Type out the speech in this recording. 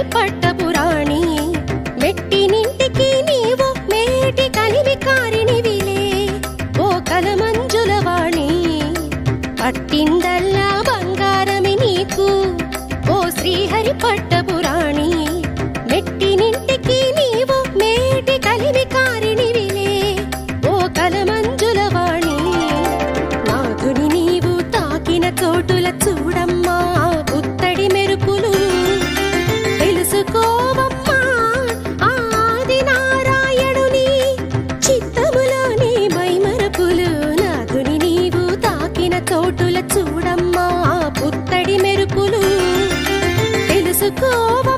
తొలి పట్టపురాణి మెట్టినింటికి నీవు మేటి కలిమి కారినివిలే ఓ కలమంజులవాణి పట్టిందల్లా బంగారమి నీకు. ఓ శ్రీహరి పట్టపురాణి చోటు చోటుల చూడమ్మా పుత్తడి మెరుపులు తెలుసుకోవ?